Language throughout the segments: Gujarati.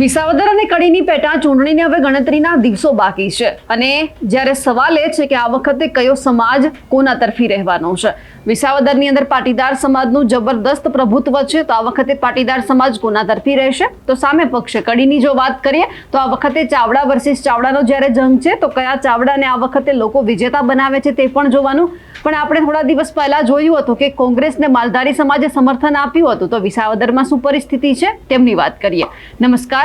વિસાવદર અને કડીની પેટા ચૂંટણીની હવે ગણતરીના દિવસો બાકી છે. અને જ્યારે સવાલ એ છે કે આ વખતે કયો સમાજ કોના તરફી રહેવાનો છે. વિસાવદરની અંદર પાટીદાર સમાજનું જબરદસ્ત પ્રભુત્વ છે, તો આ વખતે પાટીદાર સમાજ કોના તરફી રહેશે? તો સામે પક્ષે કડીની જો વાત કરીએ, તો આ વખતે ચાવડા વર્સિસ ચાવડાનો જ્યારે જંગ છે, તો કયા ચાવડાને આ વખતે લોકો વિજેતા બનાવે છે તે પણ જોવાનું. પણ આપણે થોડા દિવસ પહેલા જોયું હતું કે કોંગ્રેસને માલધારી સમાજે સમર્થન આપ્યું હતું, તો વિસાવદરમાં શું પરિસ્થિતિ છે, તેમની વાત કરીએ. નમસ્કાર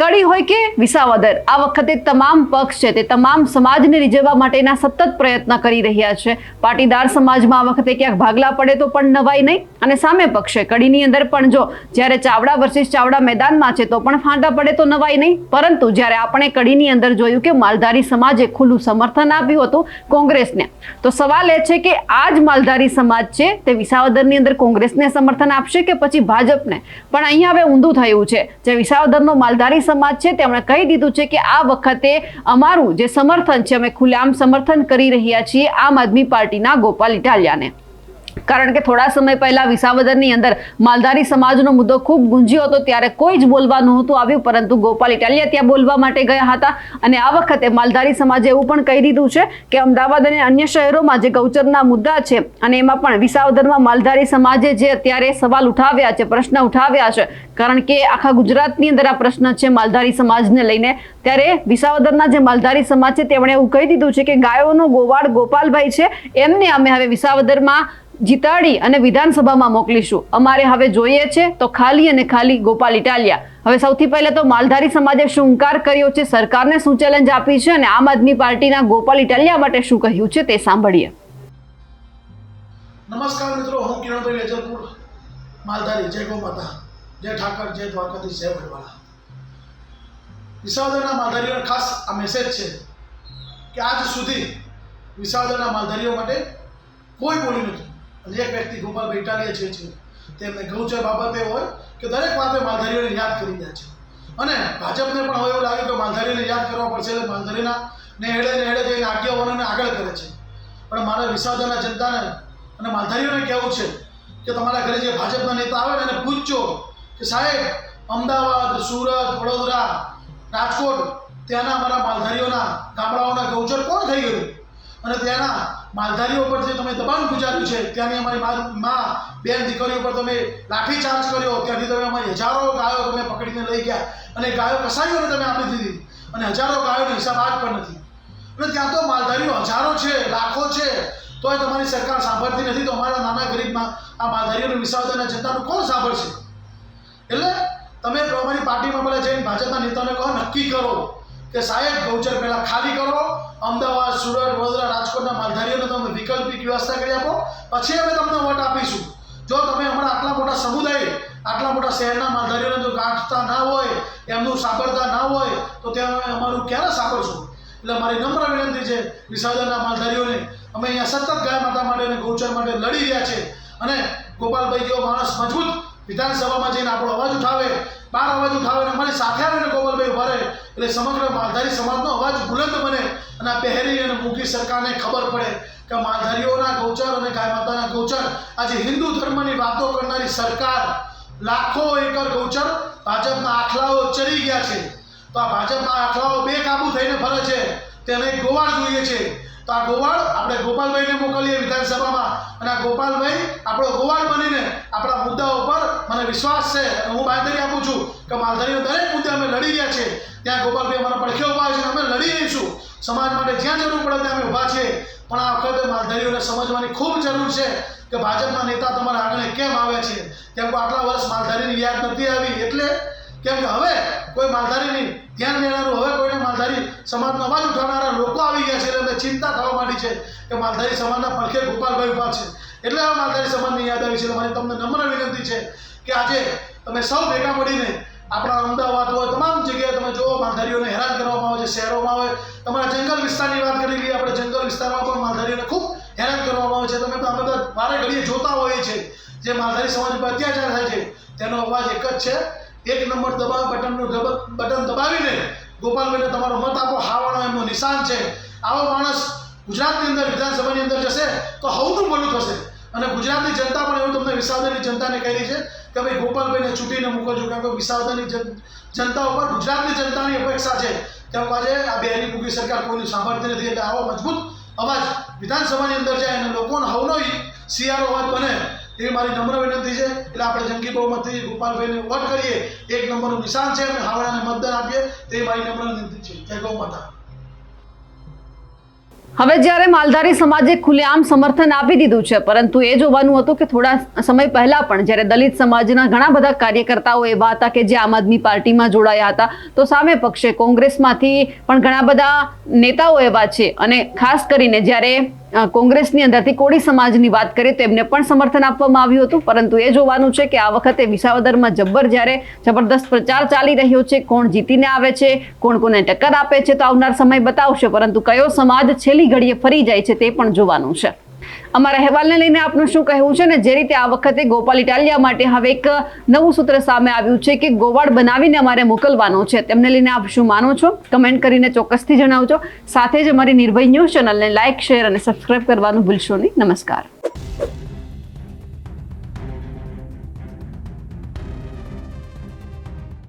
કડી હોય કે વિસાવદર? આ વખતે તમામ પક્ષ છે તે તમામ સમાજને રીઝવવા માટેના સતત પ્રયત્ન કરી રહ્યા છે. પાટીદાર સમાજમાં આ વખતે ક્યાંક ભાગલા પડે તો પણ નવાઈ નહીં. અને સામે પક્ષે કડીની અંદર પણ જો જ્યારે ચાવડા વર્સિસ ચાવડા મેદાનમાં છે તો પણ ફાંટા પડે તો નવાય નહીં. પરંતુ જ્યારે આપણે કડીની અંદર જોયું કે માલધારી સમાજે ખુલ્લું સમર્થન આપ્યું હતું કોંગ્રેસને, તો સવાલ એ છે કે આ જ માલધારી સમાજ છે તે વિસાવદરની અંદર કોંગ્રેસને સમર્થન આપશે કે પછી ભાજપને? પણ અહીંયા હવે ઊંધું થયું છે. જે વિસાવદરનો માલધારી સમાજ છે, તેમણે કહી દીધું છે કે આ વખતે અમારું જે સમર્થન છે, અમે ખુલ્લેઆમ સમર્થન કરી રહ્યા છીએ આમ આદમી પાર્ટીના ગોપાલ ઇટાલિયાને. કારણ કે થોડા સમય પહેલા વિસાવદરની અંદર માલધારી સમાજનો મુદ્દો ખૂબ ગુંજ્યો હતો, ત્યારે કોઈ જ બોલવા નહોતું આવ્યું, પરંતુ ગોપાલ ઇટાલિયા ત્યાં બોલવા માટે ગયા હતા. અને આ વખતે માલધારી સમાજે એવું પણ કહી દીધું છે કે અમદાવાદ અને અન્ય શહેરોમાં જે ગૌચરના મુદ્દા છે અને એમાં પણ વિસાવદરમાં માલધારી સમાજે જે અત્યારે સવાલ ઉઠાવ્યા છે, પ્રશ્ન ઉઠાવ્યા છે, કારણ કે આખા ગુજરાતની અંદર આ પ્રશ્ન છે માલધારી સમાજને લઈને, ત્યારે વિસાવદરના જે માલધારી સમાજ છે તેમણે એવું કહી દીધું છે કે ગાયોનો ગોવાળ ગોપાલભાઈ છે, એમને અમે હવે વિસાવદરમાં જીતાડી અને વિધાનસભામાં મોકલીશું. અમારે હવે જોઈએ છે તો ખાલી અને ખાલી ગોપાલ ઇટાલિયા. હવે સૌથી પહેલા તો માલધારી સમાજે શું ઇનકાર કર્યો છે? સરકારને શું ચેલેન્જ આપી છે અને આમ આદમી પાર્ટીના ગોપાલ ઇટાલિયા માટે શું કહ્યું છે તે સાંભળીએ. નમસ્કાર મિત્રો, હું કિરણભાઈ વેજલપુર, માલધારી. જય ગોમાતા જય ઠાકર, જય દ્વારકાધીશ, જય વડવાળા. વિસાવદરના માલધારીઓને ખાસ આ મેસેજ છે કે આજ સુધી વિસાવદરના માલધારીઓ માટે કોઈ બોલ્યું નથી. અને વ્યક્તિ ગોપાલભાઈ ઇટાલિયા છે છે, તેમને ગૌચર બાબતે હોય કે દરેક વાતે માલધારીઓને યાદ કરી રહ્યા છે. અને ભાજપને પણ હવે એવું લાગે કે માલધારીઓને યાદ કરવા પડશે એટલે માલધારીના ને હેડે ને જઈને આગેવાનોને આગળ કરે છે. પણ મારે વિસાવદરના જનતાને અને માલધારીઓને કહેવું છે કે તમારા ઘરે જે ભાજપના નેતા આવે ને એને પૂછજો કે સાહેબ, અમદાવાદ, સુરત, વડોદરા, રાજકોટ, ત્યાંના અમારા માલધારીઓના ગામડાઓના ગૌચર કોણ થઈ ગયું? અને ત્યાંના માલધારીઓ પર જે તમે દબાણ ગુજાર્યું છે, ત્યાંની અમારી મા, બેન, દીકરીઓ પર તમે લાઠી ચાર્જ કર્યો, ત્યાંથી તમે અમારી હજારો ગાયો તમે પકડીને લઈ ગયા અને ગાયો કસાઈઓને તમે આપી દીધી અને હજારો ગાયોનો હિસાબ આજ પણ નથી. અને ત્યાં તો માલધારીઓ હજારો છે, લાખો છે, તોય તમારી સરકાર સાંભળતી નથી, તો અમારા નાના ગરીબમાં આ માલધારીઓની વિસાવતાના જનતાનું કોણ સાંભળશે? એટલે તમે અમારી પાર્ટીમાં પેલા જઈને ભાજપના નેતાને કહો, નક્કી કરો. કે સાહેબ ગૌચર પહેલાં ખાલી કરો. અમદાવાદ, સુરત, વડોદરા, રાજકોટના માલધારીઓને તમે વૈકલ્પિક વ્યવસ્થા કરી આપો. પછી અમે તમને વોટ આપીશું. જો તમે હમણાં આટલા મોટા સમુદાય, આટલા મોટા શહેરના માલધારીઓને જો ગાંઠતા ના હોય, એમનું સાંભળતા ના હોય, તો ત્યાં અમે અમારું ક્યારે સાંભળશું? એટલે મારી નમ્ર વિનંતી છે વિસર્જનના માલધારીઓને, અમે અહીંયા સતત ગાય માતા માટે અને ગૌચર માટે લડી રહ્યા છે. અને ગોપાલભાઈ જેવો માણસ મજબૂત વિધાનસભામાં જઈને આપણો અવાજ ઉઠાવે, બાર અવાજ ઉઠાવે અને અમારી સાથે આવીને ગોપાલભાઈ ઊભા રહે, એટલે સમગ્ર માલધારી સમાજનો અવાજ બુલંદ બને અને આ પહેરી અને મૂકી સરકારને ખબર પડે કે માલધારીઓના ગૌચર અને ગાય માતાના ગૌચર, આજે હિન્દુ ધર્મની વાતો કરનારી સરકાર લાખો એકર ગૌચર ભાજપના આખલાઓ ચરી ગયા છે. તો આ ભાજપના આખલાઓ બે કાબુ થઈને ફરે છે. તેને ગોવાળ જોઈએ છે. તો આ ગોવાળ આપણે ગોપાલભાઈને મોકલીએ વિધાનસભામાં. અને આ ગોપાલભાઈ આપણો ગોવાળ બનીને આપણા મુદ્દાઓ પર મને વિશ્વાસ છે. હું બાંધરી આપું છું કે માલધારીઓ દરેક મુદ્દે અમે લડી રહ્યા છીએ. ત્યાં ગોપાલભાઈ અમારા પડખે ઊભા છે અમે લડી રહીશું સમાજ માટે જ્યાં જરૂર પડે ત્યાં અમે ઊભા છીએ. પણ આ વખતે માલધારીઓને સમજવાની ખૂબ જરૂર છે કે ભાજપના નેતા તમારા આગળ કેમ આવે છે? કેમ આટલા વર્ષ માલધારીની યાદ નથી આવી? એટલે કેમ કે હવે કોઈ માલધારીની ધ્યાન દેનારું હવે કોઈને માલધારી સમાજનો અવાજ ઉઠાવનારા લોકો આવી ગયા છે એટલે ચિંતા થવા માંડી છે કે માલધારી સમાજના પડખે ગોપાલભાઈ ઊભા છે. એટલે હવે માલધારી સમાજની યાદ આવી છે. મારી તમને નમ્ર વિનંતી છે કે આજે તમે સૌ ભેગા મળીને આપણા અમદાવાદ હોય તમામ જગ્યાએ તમે જુઓ, માલધારીઓને હેરાન કરવામાં આવે છે, શહેરોમાં હોય તમારા જંગલ વિસ્તારની વાત કરી લઈએ, આપણે જંગલ વિસ્તારમાં પણ માલધારીઓને ખૂબ હેરાન કરવામાં આવે છે. તમે તો આ બધા વારે ઘડીએ જોતા હોઈએ છીએ. જે માલધારી સમાજ પર અત્યાચાર થાય છે, તેનો અવાજ એક જ છે. એક નંબર દબાવ બટનનું બટન દબાવીને ગોપાલભાઈને તમારો મત આપો. હાવાનો એમનો નિશાન છે. આવો માણસ ગુજરાતની અંદર વિધાનસભાની અંદર જશે તો હવનું ભલું થશે. અને ગુજરાતની જનતા પણ એવું તમને વિસાવદરની જનતાને કહી છે કે ભાઈ ગોપાલભાઈને છૂટીને મોકલજો કારણ કે વિસાવદરની જન જનતા ઉપર ગુજરાતની જનતાની અપેક્ષા છે. કે આજે આ બેરી મૂકી સરકાર કોઈની સાંભળતી નથી. એટલે આવો મજબૂત અવાજ વિધાનસભાની અંદર જાય અને લોકોનો હવનો શિયાળો અવાજ બને. એવી મારી નમ્ર વિનંતી છે. એટલે આપણે જંગી બહુમતથી ગોપાલભાઈને વોટ કરીએ. એક નંબરનું નિશાન છે અને હાવડાને મતદાન આપીએ. તે મારી નમ્ર વિનંતી છે. જય ગૌ માતા. હવે જ્યારે માલધારી સમાજે ખુલ્લેઆમ સમર્થન આપી દીધું છે, પરંતુ એ જોવાનું હતું કે થોડા સમય પહેલા પણ જ્યારે દલિત સમાજના ઘણા બધા કાર્યકર્તાઓ એવા હતા કે જે આમ આદમી પાર્ટીમાં જોડાયા હતા, તો સામે પક્ષે કોંગ્રેસમાંથી પણ ઘણા બધા નેતાઓ એવા છે. અને ખાસ કરીને જ્યારે કોંગ્રેસની અંદરથી કોળી સમાજની વાત કરીએ તો એમને પણ સમર્થન આપવામાં આવ્યું હતું, પરંતુ એ જોવાનું છે કે આ વખતે વિસાવદરમાં જબ્બર જ્યારે જબરદસ્ત પ્રચાર ચાલી રહ્યો છે, કોણ જીતીને આવે છે, કોણ કોને ટક્કર આપે છે તો આવનાર સમય બતાવશે, પરંતુ કયો સમાજ છેલ્લી ઘડીએ ફરી જાય છે તે પણ જોવાનું છે. અમારા અહેવાલને લઈને આપનું શું કહેવું છે ને? જે રીતે આ વખતે ગોપાલ ઇટાલિયા માટે હવે એક નવું સૂત્ર સામે આવ્યું છે કે ગોવાળ બનાવીને અમારે મોકલવાનો છે. તેમને લઈને આપ શું માનો છો? કમેન્ટ કરીને ચોક્કસથી જણાવજો. સાથે જ અમારી નિર્ભય ન્યૂઝ ચેનલને લાઇક શેર અને સબસ્ક્રાઇબ કરવાનું ભૂલશો નહીં. નમસ્કાર.